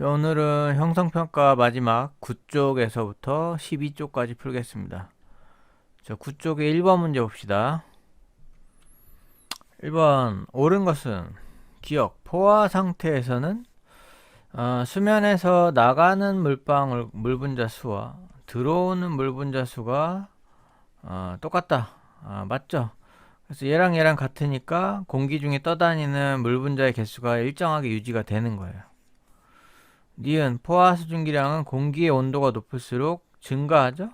자, 오늘은 형성평가 마지막 9쪽에서부터 12쪽까지 풀겠습니다. 자, 9쪽의 1번 문제 봅시다. 1번 옳은 것은 기억 포화 상태에서는 어, 수면에서 나가는 물방울 물 분자 수와 들어오는 물 분자 수가 어, 똑같다. 아, 맞죠? 그래서 얘랑 얘랑 같으니까 공기 중에 떠다니는 물 분자의 개수가 일정하게 유지가 되는 거예요. 니은 포화 수증기량은 공기의 온도가 높을수록 증가하죠?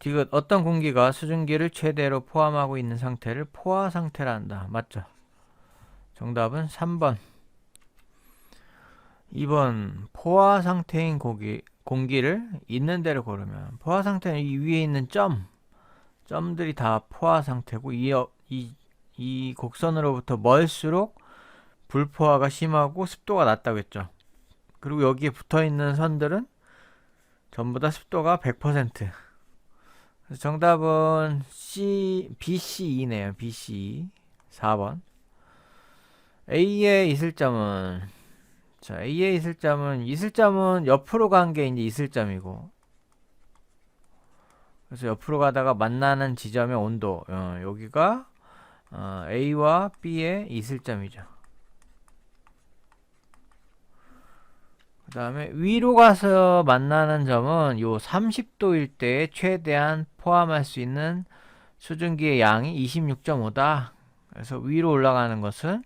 디귿 어떤 공기가 수증기를 최대로 포함하고 있는 상태를 포화 상태라 한다. 맞죠? 정답은 3번. 2번 포화 상태인 고기, 공기를 있는 대로 고르면 포화 상태는 이 위에 있는 점 점들이 다 포화 상태고 이, 어- 이, 이 곡선으로부터 멀수록 불포화가 심하고 습도가 낮다고 했죠. 그리고 여기에 붙어 있는 선들은 전부 다 습도가 100%. 그래서 정답은 C, BCE네요. BCE. 4번. A에 있을 점은 자, A에 있을 점은 있을 점은 옆으로 간 게 이제 있을 점이고 그래서 옆으로 가다가 만나는 지점의 온도 어, 여기가 어, A와 B의 있을 점이죠. 그 다음에 위로 가서 만나는 점은 요 30도일 때 최대한 포함할 수 있는 수증기의 양이 26.5다. 그래서 위로 올라가는 것은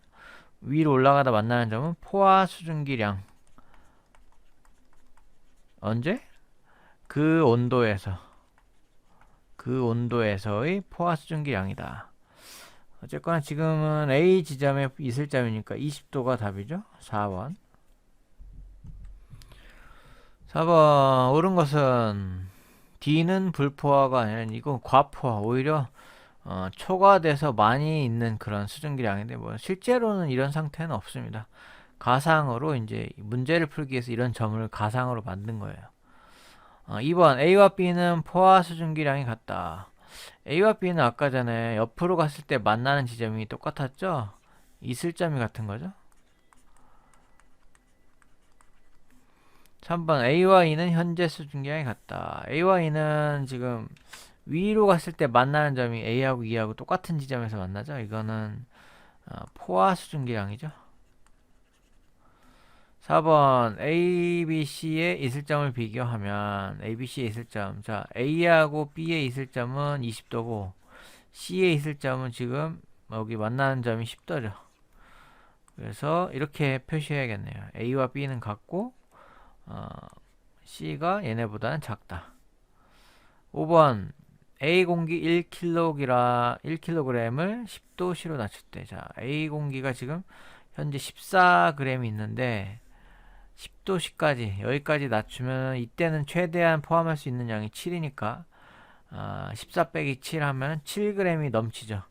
위로 올라가다 만나는 점은 포화 수증기량. 언제? 그 온도에서. 그 온도에서의 포화 수증기량이다. 어쨌거나 지금은 A 지점에 있을 점이니까 20도가 답이죠. 4번. 4번 옳은 것은 D는 불포화가 아니라 이건 과포화 오히려 어, 초과돼서 많이 있는 그런 수증기량인데 뭐 실제로는 이런 상태는 없습니다. 가상으로 이제 문제를 풀기 위해서 이런 점을 가상으로 만든 거예요. 어, 2번 A와 B는 포화 수증기량이 같다. A와 B는 아까 전에 옆으로 갔을 때 만나는 지점이 똑같았죠? 있을 점이 같은 거죠? 3번 A와 E는 현재 수증기량이 같다. A와 E는 지금 위로 갔을 때 만나는 점이 A하고 E하고 똑같은 지점에서 만나죠. 이거는 어, 포화 수증기량이죠. 4번 A, B, C의 있을 점을 비교하면 A, B, C의 있을 점. 자, A하고 B의 있을 점은 20도고 C의 있을 점은 지금 여기 만나는 점이 10도죠. 그래서 이렇게 표시해야겠네요. A와 B는 같고 어, C가 얘네보다는 작다. 5번 A 공기 1kg이라 1kg을 10도씨로 낮출 때, 자 A 공기가 지금 현재 14g이 있는데 10도씨까지 여기까지 낮추면 이때는 최대한 포함할 수 있는 양이 7이니까 아, 14 빼기 7 하면 7g이 넘치죠.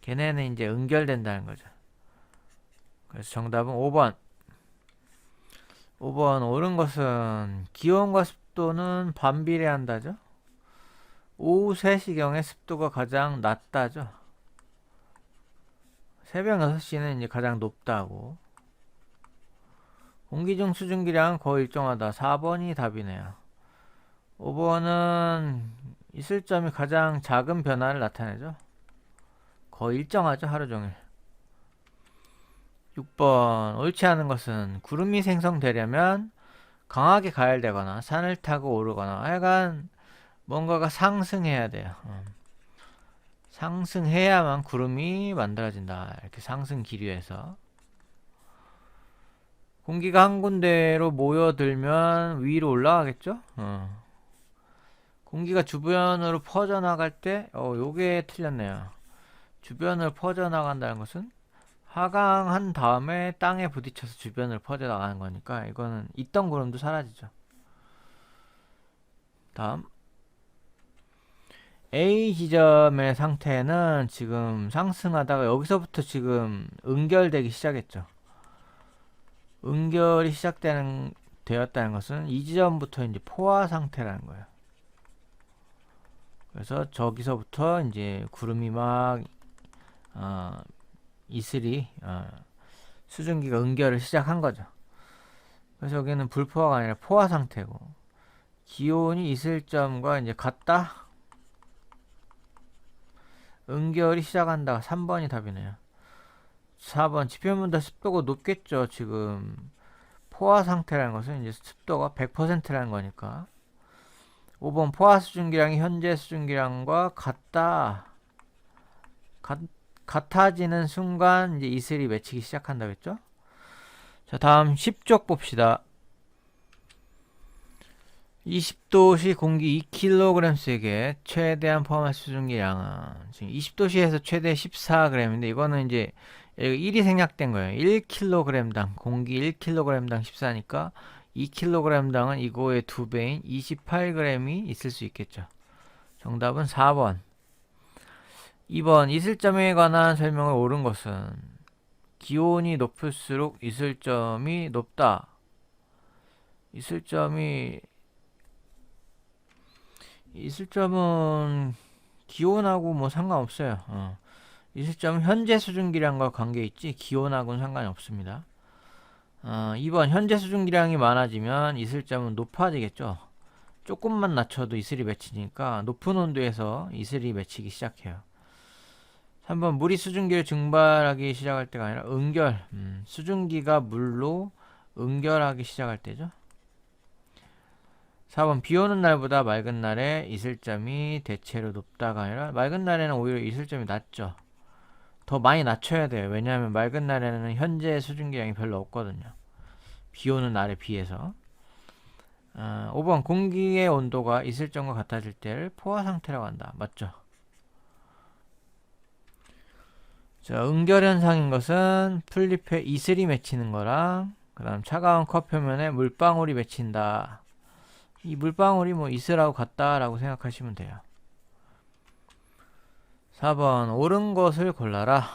걔네는 이제 응결된다는 거죠. 그래서 정답은 5번. 5번 옳은 것은 기온과 습도는 반비례한다죠. 오후 3시경에 습도가 가장 낮다죠. 새벽 6시는 이제 가장 높다고. 공기 중 수증기량은 거의 일정하다. 4번이 답이네요. 5번은 있을 점이 가장 작은 변화를 나타내죠. 거의 일정하죠. 하루 종일. 6번 옳지 않은 것은 구름이 생성되려면 강하게 가열되거나 산을 타고 오르거나 하여간 뭔가가 상승해야 돼요. 음. 상승해야만 구름이 만들어진다. 이렇게 상승 기류에서 공기가 한 군데로 모여들면 위로 올라가겠죠? 어. 공기가 주변으로 퍼져나갈 때, 어, 요게 틀렸네요. 주변을 퍼져나간다는 것은 하강한 다음에 땅에 부딪혀서 주변을 퍼져나가는 거니까 이거는 있던 구름도 사라지죠. 다음 A 지점의 상태는 지금 상승하다가 여기서부터 지금 응결되기 시작했죠. 응결이 시작되는 되었다는 것은 이 지점부터 이제 포화 상태라는 거예요. 그래서 저기서부터 이제 구름이 막 어, 이슬이 어, 수증기가 응결을 시작한 거죠. 그래서 여기는 불포화가 아니라 포화 상태고 기온이 있을 점과 이제 같다. 응결이 시작한다. 3번이 답이네요. 4번 지표면보다 습도가 높겠죠. 지금 포화 상태라는 것은 이제 습도가 100%라는 거니까. 5번 포화 수증기량이 현재 수증기량과 같다. 같, 같아지는 순간 이제 이슬이 맺히기 시작한다겠죠? 자, 다음 10쪽 봅시다. 20도시 공기 2kg씩의 최대한 포함할 수증기량은 지금 20도시에서 최대 14g인데 이거는 이제 1이 생략된 거예요. 1kg당 공기 1kg당 14니까 2kg당은 이거의 두 배인 28g이 있을 수 있겠죠. 정답은 4번. 2번 이슬점에 관한 설명을 옳은 것은 기온이 높을수록 이슬점이 높다. 이슬점이 이슬점은 기온하고 뭐 상관없어요. 어. 이슬점은 현재 수증기량과 관계 있지 기온하고는 상관이 없습니다. 어, 2번 현재 수증기량이 많아지면 이슬점은 높아지겠죠. 조금만 낮춰도 이슬이 맺히니까 높은 온도에서 이슬이 맺히기 시작해요. 3번 물이 수증기를 증발하기 시작할 때가 아니라 응결 음, 수증기가 물로 응결하기 시작할 때죠. 4번 비 오는 날보다 맑은 날에 이슬점이 대체로 높다가 아니라 맑은 날에는 오히려 이슬점이 낮죠. 더 많이 낮춰야 돼요. 왜냐하면 맑은 날에는 현재 수증기량이 별로 없거든요. 비 오는 날에 비해서. 아, 5번 공기의 온도가 이슬점과 같아질 때를 포화 상태라고 한다. 맞죠? 자, 응결 현상인 것은 풀잎에 이슬이 맺히는 거랑 그다음 차가운 컵 표면에 물방울이 맺힌다. 이 물방울이 뭐 이슬하고 같다라고 생각하시면 돼요. 4번 옳은 것을 골라라.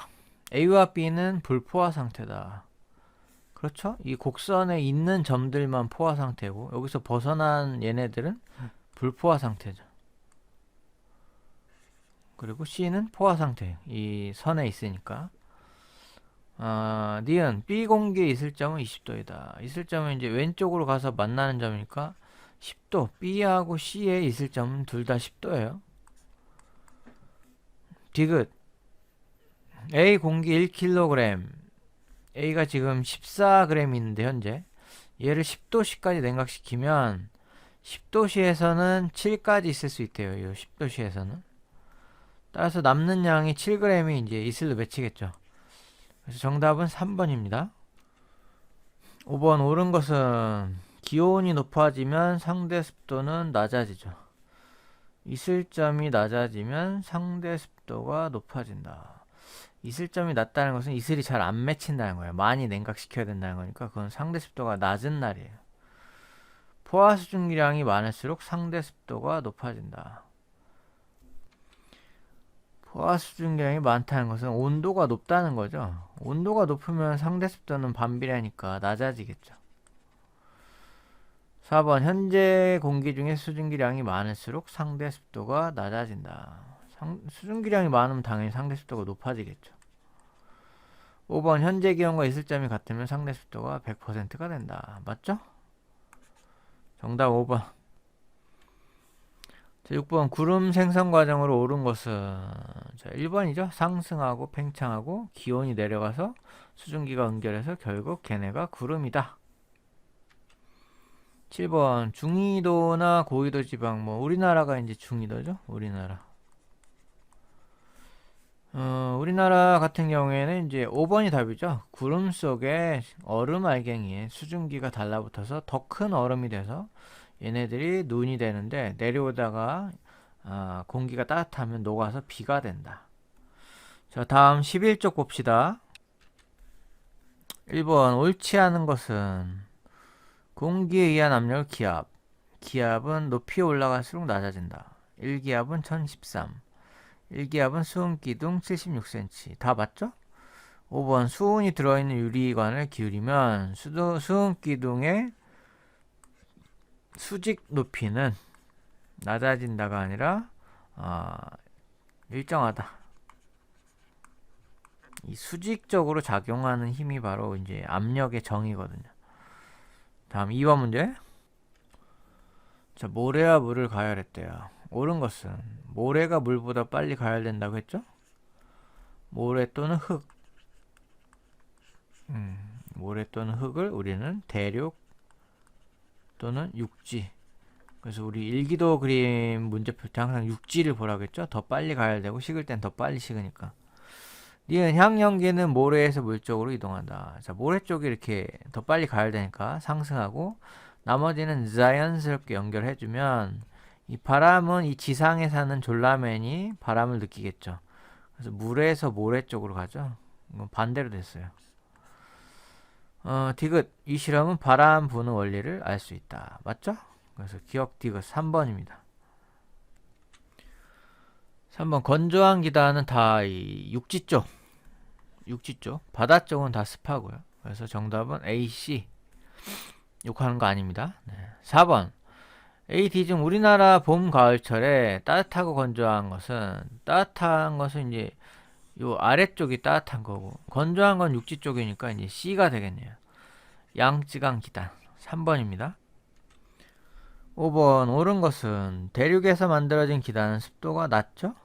A와 B는 불포화 상태다. 그렇죠? 이 곡선에 있는 점들만 포화 상태고 여기서 벗어난 얘네들은 불포화 상태죠. 그리고 C는 포화 상태. 이 선에 있으니까. 아, 니은 B 공기에 있을 점은 20도이다. 있을 점은 이제 왼쪽으로 가서 만나는 점이니까 10도. B하고 C에 있을 점은 둘 다 10도예요. 디귿 A 공기 1kg A가 지금 14g 있는데 현재 얘를 10도씨까지 냉각시키면 10도씨에서는 7까지 있을 수 있대요. 이 10도씨에서는 따라서 남는 양이 7g이 이제 이슬로 맺히겠죠. 그래서 정답은 3번입니다. 5번 옳은 것은 기온이 높아지면 상대 습도는 낮아지죠. 이슬점이 낮아지면 상대 습도가 높아진다. 이슬점이 낮다는 것은 이슬이 잘 안 맺힌다는 거예요. 많이 냉각시켜야 된다는 거니까 그건 상대 습도가 낮은 날이에요. 포화 수증기량이 많을수록 상대 습도가 높아진다. 포화 수증기량이 많다는 것은 온도가 높다는 거죠. 온도가 높으면 상대 습도는 반비례하니까 낮아지겠죠. 4번 현재 공기 중에 수증기량이 많을수록 상대 습도가 낮아진다. 상, 수증기량이 많으면 당연히 상대 습도가 높아지겠죠. 5번 현재 기온과 있을 점이 같으면 상대 습도가 100%가 된다. 맞죠? 정답 5번. 자, 6번 구름 생성 과정으로 오른 것은 자, 1번이죠. 상승하고 팽창하고 기온이 내려가서 수증기가 응결해서 결국 걔네가 구름이다. 7번 중위도나 고위도 지방 뭐 우리나라가 이제 중위도죠. 우리나라. 어, 우리나라 같은 경우에는 이제 5번이 답이죠. 구름 속에 얼음 알갱이에 수증기가 달라붙어서 더 큰 얼음이 돼서 얘네들이 눈이 되는데 내려오다가 아, 공기가 따뜻하면 녹아서 비가 된다. 자, 다음 11쪽 봅시다. 1번 옳지 않은 것은 공기에 의한 압력 기압. 기압은 높이 올라갈수록 낮아진다. 1기압은 1013. 1기압은 수은 기둥 76cm. 다 맞죠? 5번 수은이 들어있는 유리관을 기울이면 수도, 수은 기둥의 수직 높이는 낮아진다가 아니라 어, 일정하다. 이 수직적으로 작용하는 힘이 바로 이제 압력의 정의거든요. 다음 2번 문제. 자, 모래와 물을 가열했대요. 옳은 것은 모래가 물보다 빨리 가열된다고 했죠? 모래 또는 흙. 음, 모래 또는 흙을 우리는 대륙 또는 육지. 그래서 우리 일기도 그림 문제표 때 항상 육지를 보라고 했죠? 더 빨리 가열되고 식을 땐 더 빨리 식으니까. 니은 향연기는 모래에서 물 쪽으로 이동한다. 자, 모래 쪽이 이렇게 더 빨리 가열되니까 상승하고 나머지는 자연스럽게 연결해주면 이 바람은 이 지상에 사는 졸라맨이 바람을 느끼겠죠. 그래서 물에서 모래 쪽으로 가죠. 이건 반대로 됐어요. 어, 디귿. 이 실험은 바람 부는 원리를 알 수 있다. 맞죠? 그래서 기억 디귿 3번입니다. 3번 건조한 기단은 다 이 육지 쪽. 육지 쪽. 바다 쪽은 다 습하고요. 그래서 정답은 A, C. 욕하는 거 아닙니다. 네. 4번. A, D 중 우리나라 봄, 가을철에 따뜻하고 건조한 것은 따뜻한 것은 이제 요 아래쪽이 따뜻한 거고 건조한 건 육지 쪽이니까 이제 C가 되겠네요. 양쯔강 기단 3번입니다. 5번 옳은 것은 대륙에서 만들어진 기단은 습도가 낮죠?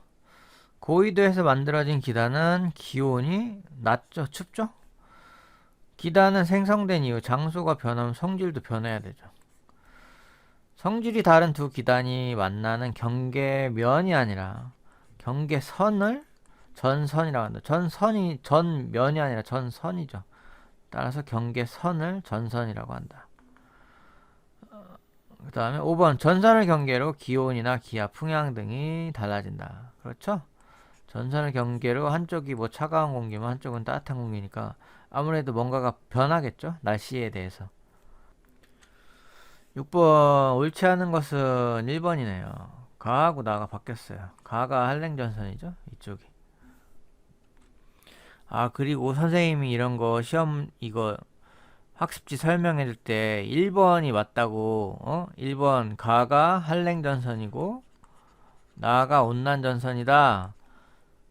고위도에서 만들어진 기단은 기온이 낮죠? 춥죠? 기단은 생성된 이후 장소가 변하면 성질도 변해야 되죠. 성질이 다른 두 기단이 만나는 경계면이 아니라 경계선을 전선이라고 한다. 전선이 전면이 아니라 전선이죠. 따라서 경계선을 전선이라고 한다. 그 다음에 5번 전선을 경계로 기온이나 기압, 풍향 등이 달라진다. 그렇죠? 전선을 경계로 한쪽이 뭐 차가운 공기면 한쪽은 따뜻한 공기니까 아무래도 뭔가가 변하겠죠? 날씨에 대해서. 6번 옳지 않은 것은 1번이네요. 가하고 나가 바뀌었어요. 가가 한랭전선이죠? 이쪽이. 아 그리고 선생님이 이런 거 시험 이거 학습지 설명해 줄 때 1번이 맞다고 어? 1번 가가 한랭전선이고 나가 온난전선이다.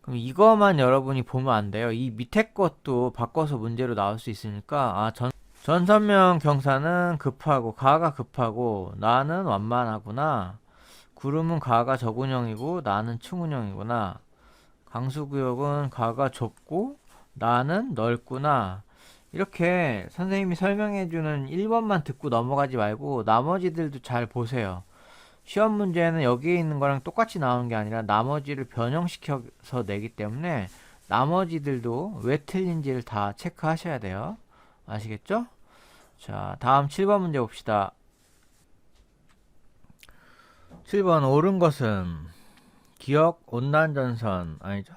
그럼 이거만 여러분이 보면 안 돼요. 이 밑에 것도 바꿔서 문제로 나올 수 있으니까 아 전, 전선명 경사는 급하고 가가 급하고 나는 완만하구나. 구름은 가가 저군형이고 나는 충운형이구나. 강수구역은 가가 좁고 나는 넓구나. 이렇게 선생님이 설명해주는 1번만 듣고 넘어가지 말고 나머지들도 잘 보세요. 시험 문제는 여기에 있는 거랑 똑같이 나오는 게 아니라 나머지를 변형시켜서 내기 때문에 나머지들도 왜 틀린지를 다 체크하셔야 돼요. 아시겠죠? 자, 다음 7번 문제 봅시다. 7번 옳은 것은 기억 온난전선 아니죠?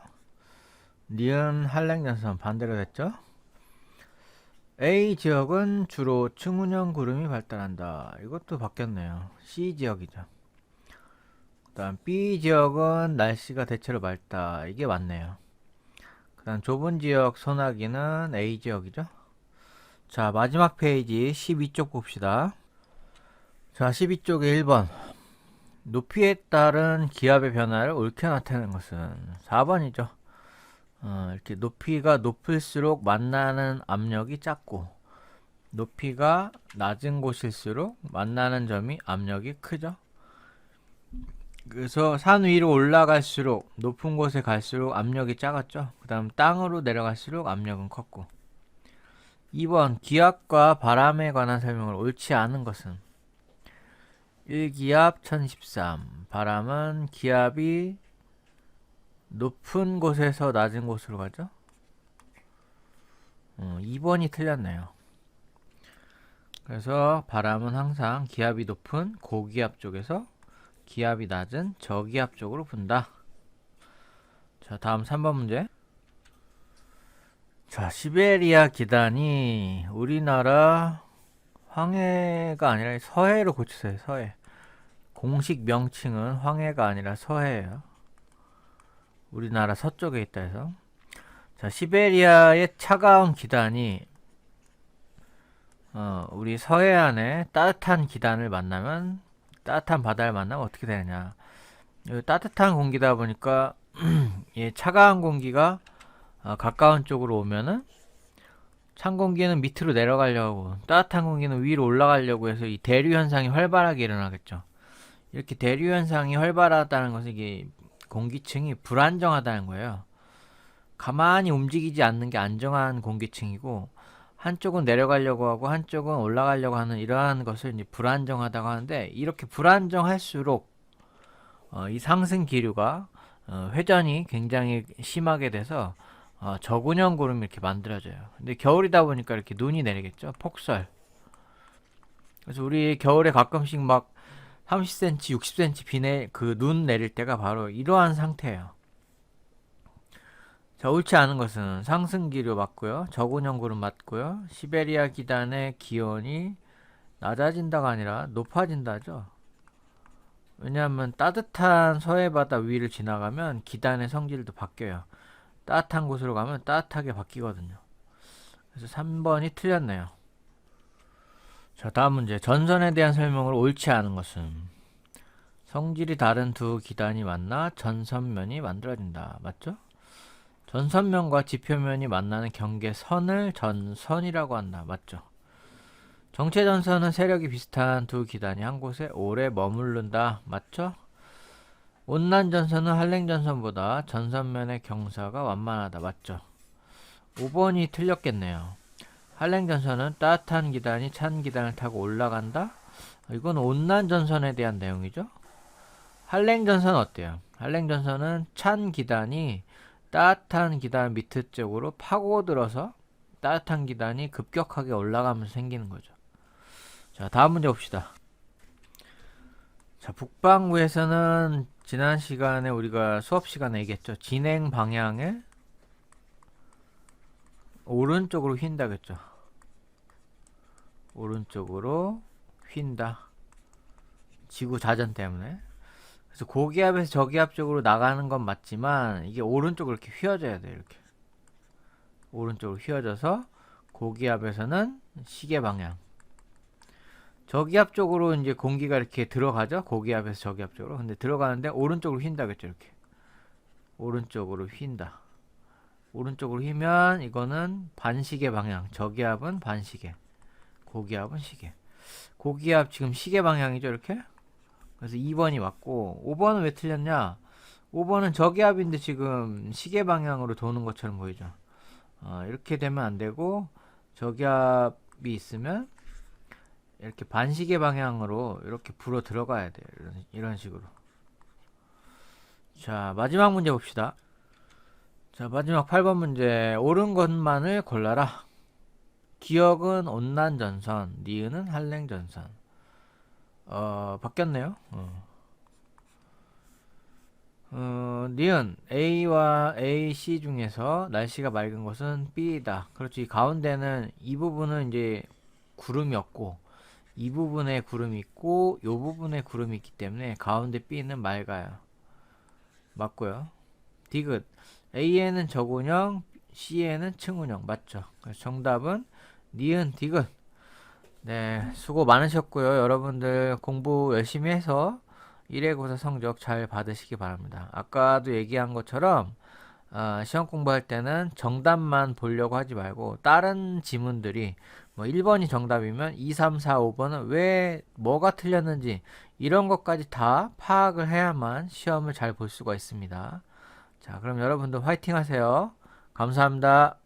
니은 한랭전선 반대로 됐죠? A 지역은 주로 충운형 구름이 발달한다. 이것도 바뀌었네요. C 지역이죠. 그 다음 B 지역은 날씨가 대체로 맑다. 이게 맞네요. 그 다음 좁은 지역 소나기는 A 지역이죠. 자, 마지막 페이지 12쪽 봅시다. 자, 12쪽에 1번. 높이에 따른 기압의 변화를 옳게 나타내는 것은 4번이죠. 어, 이렇게 높이가 높을수록 만나는 압력이 작고 높이가 낮은 곳일수록 만나는 점이 압력이 크죠. 그래서 산 위로 올라갈수록 높은 곳에 갈수록 압력이 작았죠. 그 다음 땅으로 내려갈수록 압력은 컸고 2번 기압과 바람에 관한 설명을 옳지 않은 것은 1기압 1013 바람은 기압이 높은 곳에서 낮은 곳으로 가죠? 어, 2번이 틀렸네요. 그래서 바람은 항상 기압이 높은 고기압 쪽에서 기압이 낮은 저기압 쪽으로 분다. 자, 다음 3번 문제. 자, 시베리아 기단이 우리나라 황해가 아니라 서해로 고치세요, 서해. 공식 명칭은 황해가 아니라 서해예요. 우리나라 서쪽에 있다 해서. 자, 시베리아의 차가운 기단이 어, 우리 서해안에 따뜻한 기단을 만나면 따뜻한 바다를 만나면 어떻게 되느냐. 따뜻한 공기다 보니까 예, 차가운 공기가 어, 가까운 쪽으로 오면은 찬 공기는 밑으로 내려가려고 따뜻한 공기는 위로 올라가려고 해서 이 대류 현상이 활발하게 일어나겠죠. 이렇게 대류 현상이 활발하다는 것은 이게 공기층이 불안정하다는 거예요. 가만히 움직이지 않는 게 안정한 공기층이고 한쪽은 내려가려고 하고 한쪽은 올라가려고 하는 이러한 것을 이제 불안정하다고 하는데 이렇게 불안정할수록 어, 이 상승 기류가 어, 회전이 굉장히 심하게 돼서 어, 저군형 구름이 이렇게 만들어져요. 근데 겨울이다 보니까 이렇게 눈이 내리겠죠. 폭설. 그래서 우리 겨울에 가끔씩 막 30cm, 60cm 비내 그 눈 내릴 때가 바로 이러한 상태예요. 자, 옳지 않은 것은 상승 기류 맞고요. 저군형 구름 맞고요. 시베리아 기단의 기온이 낮아진다가 아니라 높아진다죠. 왜냐하면 따뜻한 서해 바다 위를 지나가면 기단의 성질도 바뀌어요. 따뜻한 곳으로 가면 따뜻하게 바뀌거든요. 그래서 3번이 틀렸네요. 자, 다음 문제. 전선에 대한 설명을 옳지 않은 것은 성질이 다른 두 기단이 만나 전선면이 만들어진다. 맞죠? 전선면과 지표면이 만나는 경계선을 전선이라고 한다. 맞죠? 정체 전선은 세력이 비슷한 두 기단이 한 곳에 오래 머무른다. 맞죠? 온난 전선은 한랭 전선보다 전선면의 경사가 완만하다. 맞죠? 5번이 틀렸겠네요. 한랭 전선은 따뜻한 기단이 찬 기단을 타고 올라간다. 이건 온난 전선에 대한 내용이죠. 한랭 전선 어때요? 한랭 전선은 찬 기단이 따뜻한 기단 밑에 쪽으로 파고들어서 따뜻한 기단이 급격하게 올라가면서 생기는 거죠. 자, 다음 문제 봅시다. 자, 북방부에서는 지난 시간에 우리가 수업 시간에 얘기했죠. 진행 방향을 오른쪽으로 휜다겠죠. 오른쪽으로 휜다. 지구 자전 때문에. 그래서 고기압에서 저기압 쪽으로 나가는 건 맞지만 이게 오른쪽으로 이렇게 휘어져야 돼요. 이렇게. 오른쪽으로 휘어져서 고기압에서는 시계 방향. 저기압 쪽으로 이제 공기가 이렇게 들어가죠. 고기압에서 저기압 쪽으로. 근데 들어가는데 오른쪽으로 휜다겠죠. 이렇게. 오른쪽으로 휜다. 오른쪽으로 휘면 이거는 반시계 방향. 저기압은 반시계. 고기압은 시계. 고기압 지금 시계 방향이죠. 이렇게. 그래서 2번이 맞고 5번은 왜 틀렸냐? 5번은 저기압인데 지금 시계 방향으로 도는 것처럼 보이죠. 어, 이렇게 되면 안 되고 저기압이 있으면 이렇게 반시계 방향으로 이렇게 불어 들어가야 돼요. 이런, 이런 식으로. 자, 마지막 문제 봅시다. 자, 마지막 8번 문제. 옳은 것만을 골라라. 기억은 온난 전선, 니은은 한랭 전선. 어, 바뀌었네요. 어. 어, 니은 A와 A, C 중에서 날씨가 맑은 곳은 B이다. 그렇지. 이 가운데는 이 부분은 이제 구름이 없고 이 부분에 구름이 있고 이 부분에 구름이 있기 때문에 가운데 B는 맑아요. 맞고요. 디귿 A에는 저군형, C에는 층운형 맞죠? 정답은 니은 디귿. 네, 수고 많으셨고요. 여러분들 공부 열심히 해서 1회고사 성적 잘 받으시기 바랍니다. 아까도 얘기한 것처럼 어, 시험 공부할 때는 정답만 보려고 하지 말고 다른 지문들이 뭐 1번이 정답이면 2, 3, 4, 5번은 왜 뭐가 틀렸는지 이런 것까지 다 파악을 해야만 시험을 잘 볼 수가 있습니다. 자, 그럼 여러분들 화이팅 하세요. 감사합니다.